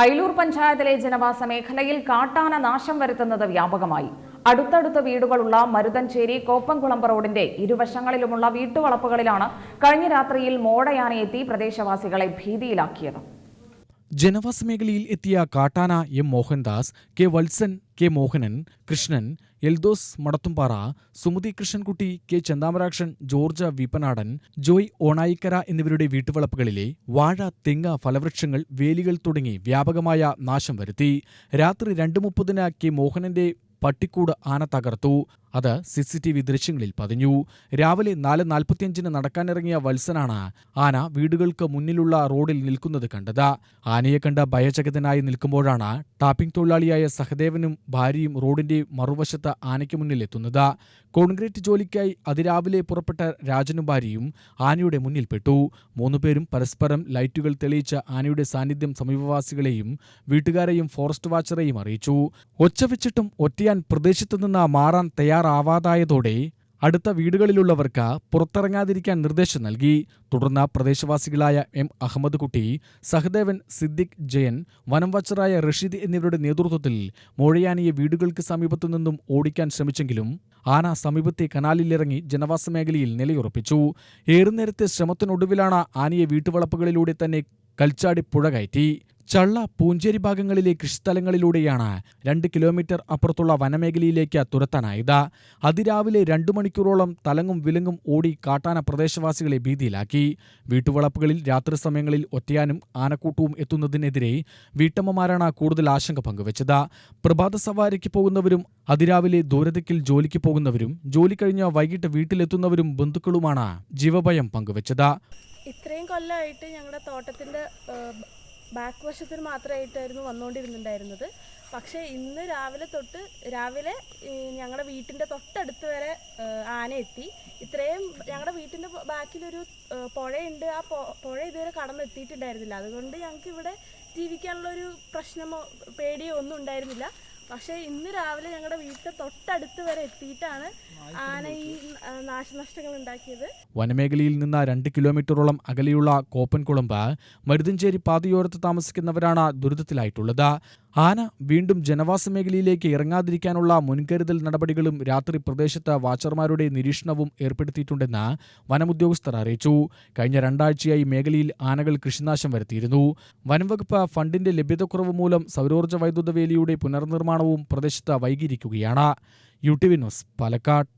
അയിലൂർ പഞ്ചായത്തിലെ ജനവാസ മേഖലയിൽ കാട്ടാന നാശം വരുത്തുന്നത് വ്യാപകമായി. അടുത്തടുത്ത വീടുകളുള്ള മരുതഞ്ചേരി കോപ്പംകുളമ്പ് റോഡിന്റെ ഇരുവശങ്ങളിലുമുള്ള വീട്ടുവളപ്പുകളിലാണ് കഴിഞ്ഞ രാത്രിയിൽ മോടയാനയെത്തി പ്രദേശവാസികളെ ഭീതിയിലാക്കിയത്. ജനവാസ മേഖലയിൽ എത്തിയ കാട്ടാന M Mohandas K Valsan K Mohanan Krishnan Eldhose Madathumpara Sumathi Krishnankutty K Chanthamarakshan George Vipanadan Joy Onayikkara എന്നിവരുടെ വീട്ടുവളപ്പുകളിലെ വാഴ തെങ്ങ ഫലവൃക്ഷങ്ങൾ വേലികൾ തുടങ്ങി വ്യാപകമായ നാശം വരുത്തി. രാത്രി രണ്ട് മുപ്പതിന് കെ മോഹനന്റെ പട്ടിക്കൂട് ആന തകർത്തു. അത് സി സി ടി വി ദൃശ്യങ്ങളിൽ പതിഞ്ഞു. രാവിലെ നാല് നാൽപ്പത്തിയഞ്ചിന് നടക്കാനിറങ്ങിയ വത്സനാണ് ആന വീടുകൾക്ക് മുന്നിലുള്ള റോഡിൽ നിൽക്കുന്നത് കണ്ടത്. ആനയെ കണ്ട ഭയചകിതനായി നിൽക്കുമ്പോഴാണ് ടാപ്പിംഗ് തൊഴിലാളിയായ സഹദേവനും ഭാര്യയും റോഡിന്റെ മറുവശത്ത് ആനയ്ക്ക് മുന്നിൽ എത്തുന്നത്. കോൺക്രീറ്റ് ജോലിക്കായി അതിരാവിലെ പുറപ്പെട്ട രാജനും ഭാര്യയും ആനയുടെ മുന്നിൽപ്പെട്ടു മൂന്നുപേരും പരസ്പരം ലൈറ്റുകൾ തെളിയിച്ച ആനയുടെ സാന്നിധ്യം സമീപവാസികളെയും വീട്ടുകാരെയും ഫോറസ്റ്റ് വാച്ചറെയും അറിയിച്ചു. ഒച്ച ഒറ്റയാൻ ഒറ്റയാൻ പ്രദേശത്തുനിന്ന് മാറാൻ തയ്യാറാവാതായതോടെ അടുത്ത വീടുകളിലുള്ളവർക്ക് പുറത്തിറങ്ങാതിരിക്കാൻ നിർദ്ദേശം നൽകി. തുടർന്ന് പ്രദേശവാസികളായ എം അഹമ്മദ് കുട്ടി സഹദേവൻ സിദ്ദിഖ് ജയൻ വനം വച്ചറായ റഷീദ് എന്നിവരുടെ നേതൃത്വത്തിൽ മോഴയാനിയെ വീടുകൾക്ക് സമീപത്തു നിന്നും ഓടിക്കാൻ ശ്രമിച്ചെങ്കിലും ആന സമീപത്തെ കനാലിലിറങ്ങി ജനവാസ മേഖലയിൽ നിലയുറപ്പിച്ചു. ഏറുനേരത്തെ ശ്രമത്തിനൊടുവിലാണ് ആനയെ വീട്ടുവളപ്പുകളിലൂടെ തന്നെ കൽച്ചാടി പുഴ കയറ്റി. ചള്ള പൂഞ്ചേരി ഭാഗങ്ങളിലെ കൃഷിസ്ഥലങ്ങളിലൂടെയാണ് രണ്ട് കിലോമീറ്റർ അപ്പുറത്തുള്ള വനമേഖലയിലേക്ക് തുരത്താനായത്. അതിരാവിലെ രണ്ടു മണിക്കൂറോളം തലങ്ങും വിലങ്ങും ഓടി കാട്ടാന പ്രദേശവാസികളെ ഭീതിയിലാക്കി. വീട്ടുവളപ്പുകളിൽ രാത്രി സമയങ്ങളിൽ ഒറ്റയാനും ആനക്കൂട്ടവും എത്തുന്നതിനെതിരെ വീട്ടമ്മമാരാണ് കൂടുതൽ ആശങ്ക പങ്കുവച്ചത്. പ്രഭാത സവാരിക്ക് പോകുന്നവരും അതിരാവിലെ ദൂരതയ്ക്കിൽ ജോലിക്ക് പോകുന്നവരും ജോലി കഴിഞ്ഞ് വൈകിട്ട് വീട്ടിലെത്തുന്നവരും ബന്ധുക്കളുമാണ് ജീവഭയം പങ്കുവച്ചത്. ഇത്രയും കൊല്ലമായിട്ട് ഞങ്ങളുടെ തോട്ടത്തിന്റെ ബാക്ക് വശത്തിന് മാത്രമായിട്ടായിരുന്നു വന്നുകൊണ്ടിരുന്നുണ്ടായിരുന്നത് പക്ഷേ ഇന്ന് രാവിലെ തൊട്ട് രാവിലെ ഞങ്ങളുടെ വീട്ടിന്റെ തൊട്ടടുത്ത് വരെ ആന എത്തി. ഇത്രയും ഞങ്ങളുടെ വീട്ടിന്റെ ബാക്കിലൊരു പുഴയുണ്ട്. ആ പുഴ ഇതുവരെ കടന്നെത്തിയിട്ടുണ്ടായിരുന്നില്ല. അതുകൊണ്ട് ഞങ്ങൾക്ക് ഇവിടെ ജീവിക്കാനുള്ളൊരു പ്രശ്നമോ പേടിയോ ഒന്നും ഉണ്ടായിരുന്നില്ല. പക്ഷേ ഇന്ന് രാവിലെ ഞങ്ങളുടെ വീട്ടിൽ തൊട്ടടുത്ത് വരെ എത്തിയിട്ടാണ് ആന ഈ നാശനഷ്ടങ്ങൾ ഉണ്ടാക്കിയത്. വനമേഖലയിൽ നിന്ന് രണ്ട് കിലോമീറ്ററോളം അകലെയുള്ള കോപ്പൻകുളമ്പ് മരുതഞ്ചേരി പാതയോരത്ത് താമസിക്കുന്നവരാണ് ദുരിതത്തിലായിട്ടുള്ളത്. ആന വീണ്ടും ജനവാസ മേഖലയിലേക്ക് ഇറങ്ങാതിരിക്കാനുള്ള മുൻകരുതൽ നടപടികളും രാത്രി പ്രദേശത്ത് വാച്ചർമാരുടെ നിരീക്ഷണവും ഏർപ്പെടുത്തിയിട്ടുണ്ടെന്ന് വനമുദ്യോഗസ്ഥർ അറിയിച്ചു. കഴിഞ്ഞ രണ്ടാഴ്ചയായി മേഖലയിൽ ആനകൾ കൃഷിനാശം വരുത്തിയിരുന്നു. വനംവകുപ്പ് ഫണ്ടിന്റെ ലഭ്യതക്കുറവ് മൂലം സൗരോർജ വൈദ്യുത വേലിയുടെ പുനർനിർമ്മാണവും പ്രദേശത്ത് വൈകിയിരിക്കുകയാണ്. U T V news Palakkad.